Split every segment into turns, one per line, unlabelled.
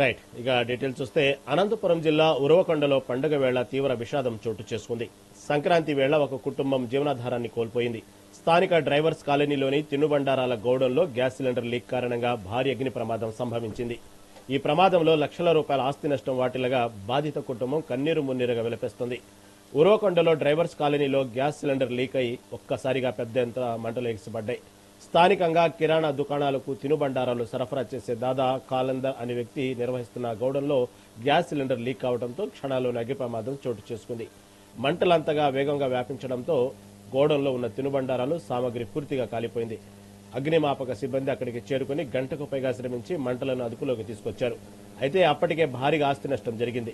Right ఇక details చూస్తే అనంతపురం జిల్లా ఉరవకొండలో పండుగ వేళ తీవ్ర విషాదం చోటు చేసుకుంది. సంక్రాంతి వేళ ఒక కుటుంబం జీవనాధారాన్ని కోల్పోయింది. స్థానిక డ్రైవర్స్ కాలనీలోని తినుబండారాల గౌడంలో గ్యాస్ సిలిండర్ లీక్ కారణంగా భారీ అగ్ని ప్రమాదం సంభవించింది. ఈ ప్రమాదంలో లక్షల రూపాయల ఆస్తి నష్టం వాటిల్లగా బాధిత కుటుంబం కన్నీరు మున్నీరుగా విలపిస్తుంది. ఉరవకొండలో డ్రైవర్స్ కాలనీలో గ్యాస్ సిలిండర్ లీక్ అయి ఒక్కసారిగా పెద్ద మంటలు ఎగిసిపడ్డాయి. స్థానికంగా కిరాణా దుకాణాలకు తినుబండారాలు సరఫరా చేసే దాదా కాలందర్ అనే వ్యక్తి నిర్వహిస్తున్న గౌడంలో గ్యాస్ సిలిండర్ లీక్ కావడంతో క్షణాల్లోనే అగ్ని ప్రమాదం చోటు చేసుకుంది. మంటలంతగా వేగంగా వ్యాపించడంతో గోడంలో ఉన్న తినుబండారాలు సామాగ్రి పూర్తిగా కాలిపోయింది. అగ్నిమాపక సిబ్బంది అక్కడికి చేరుకుని గంటకు పైగా శ్రమించి మంటలను అదుపులోకి తీసుకొచ్చారు. అయితే అప్పటికే భారీగా ఆస్తి నష్టం జరిగింది.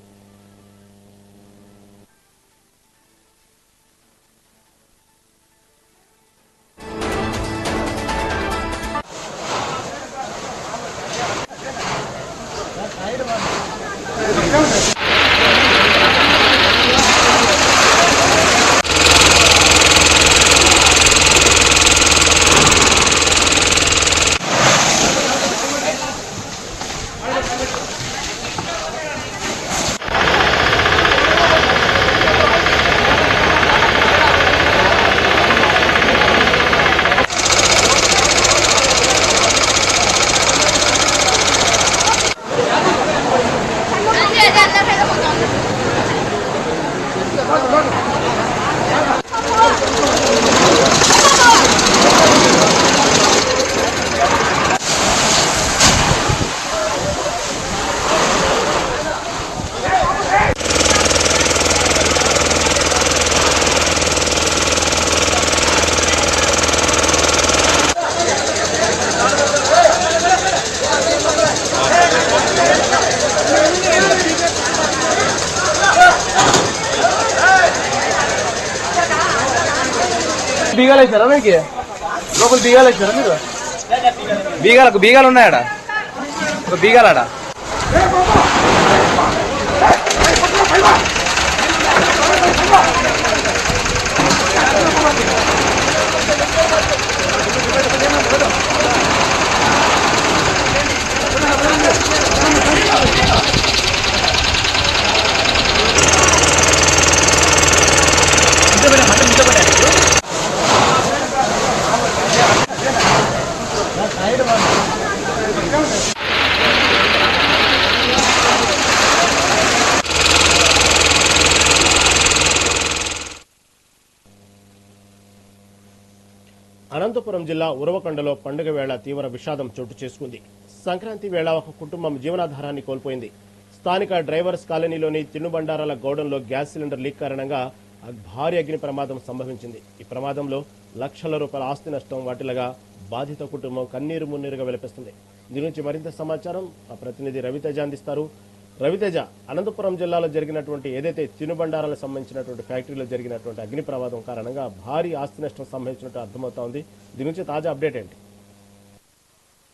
బీగాలు వేసారా మీకు? లోపల బీగాలు వేసారా మీరు? బీగాలకు బీగాలు ఉన్నాయా ఒక బీగాలట
అనంతపురం జిల్లా ఉరవకొండలో పండుగ వేళ తీవ్ర విషాదం చోటు చేసుకుంది. సంక్రాంతి వేళ ఒక కుటుంబం జీవనాధారాన్ని కోల్పోయింది. స్థానిక డ్రైవర్స్ కాలనీలోని తినుబండారాల గౌడంలో గ్యాస్ సిలిండర్ లీక్ కారణంగా భారీ అగ్ని ప్రమాదం సంభవించింది. ఈ ప్రమాదంలో లక్షల రూపాయల ఆస్తి నష్టం వాటిలగా బాధిత కుటుంబం కన్నీరు మున్నీరుగా విలపిస్తుంది. దీని నుంచి మరింత సమాచారం మా ప్రతినిధి రవితేజ అందిస్తారు. రవితేజ అనంతపురం జిల్లాలో జరిగినటువంటి ఏదైతే తినుబండారాలకు సంబంధించినటువంటి ఫ్యాక్టరీలో జరిగినటువంటి అగ్ని ప్రమాదం కారణంగా భారీ ఆస్తి నష్టం సంభవించినట్టు అర్థమవుతా ఉంది దీని నుంచి తాజా అప్డేట్ ఏంటి?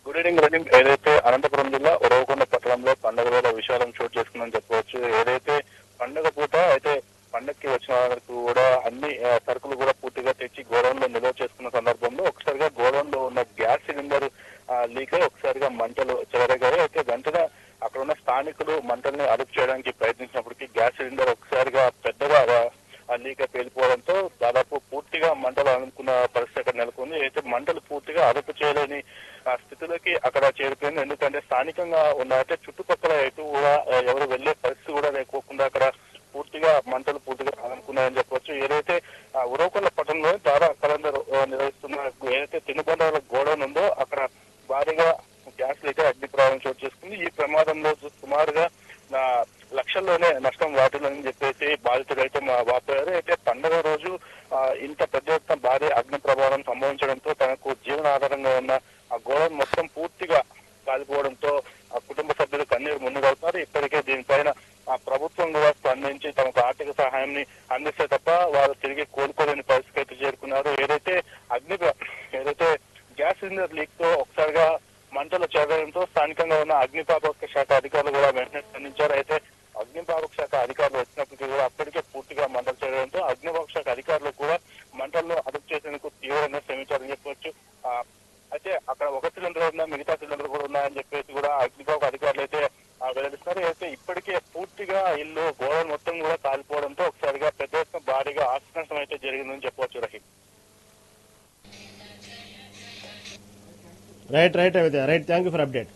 గుడ్ ఈవినింగ్ రజీం ఏదైతే అనంతపురం జిల్లా ఉరవకొండ పట్టణంలో పండుగ వేళ విషాదం చోటు చేసుకుందని చెప్పవచ్చు. ఏదైతే పండుగ పూట అయితే పండగకి వచ్చిన వారికి కూడా అన్ని సరుకులు కూడా పూర్తిగా తెచ్చి గోడౌన్లో నిల్వ చేసుకున్న సందర్భంలో ఒకసారిగా గోడౌన్లో ఉన్న గ్యాస్ సిలిండర్ లీక్ అయి ఒకసారిగా మంటలు చెలరేగాయి. అయితే వెంటనే స్థానికులు మంటల్ని అదుపు చేయడానికి ప్రయత్నించినప్పటికీ గ్యాస్ సిలిండర్ ఒకసారిగా పెద్దగా ఆ పేలిపోవడంతో దాదాపు పూర్తిగా మంటలు అనుకున్న పరిస్థితి అక్కడ నెలకొంది. అయితే మంటలు పూర్తిగా అదుపు చేయలేని స్థితిలోకి అక్కడ చేరిపోయింది. ఎందుకంటే స్థానికంగా ఉన్న చుట్టుపక్కల ఎటు కూడా ఎవరు వెళ్ళే పరిస్థితి కూడా లేకోకుండా అక్కడ పూర్తిగా మంటలు పూర్తిగా అనుకున్నాయని చెప్పొచ్చు ఏదైతే ఆ, ఉరవకొండ పట్టణంలో దాదా కలందర్ నిర్వహిస్తున్న ఏదైతే తినుబండాల గోడౌన్ ఉందో అక్కడ భారీగా గ్యాస్ లీక్ అగ్ని ప్రమాదం చోటు చేసుకుంది. ఈ ప్రమాదంలో సుమారుగా లక్షల్లోనే నష్టం వాటిల్లని చెప్పేసి బాధితులు అయితే మా వాపోయారు. అయితే పండుగ రోజు ఇంత పెద్ద ఎత్తున భారీ అగ్ని ప్రభావం సంభవించడంతో తనకు జీవనాధారంగా ఉన్న ఆ గోడౌన్ మొత్తం పూర్తిగా కాలిపోవడంతో ఆ కుటుంబ సభ్యులు కన్నీరు మున్నగవుతున్నారు ఇప్పటికే దీనిపైన ఆ ప్రభుత్వం కూడా స్పందించి తమకు ఆర్థిక సహాయాన్ని అందిస్తే తప్ప వారు తిరిగి కోలుకోలేని పరిస్థితి అయితే చేరుకున్నారు. ఏదైతే అగ్ని ఏదైతే గ్యాస్ సిలిండర్ లీక్తో ఒకసారిగా మంటలు చేరడంతో స్థానికంగా ఉన్న అగ్నిపాపక శాఖ అధికారులు కూడా వెంటనే స్పందించారు
Right, right, Avidya. Right. Thank you for update.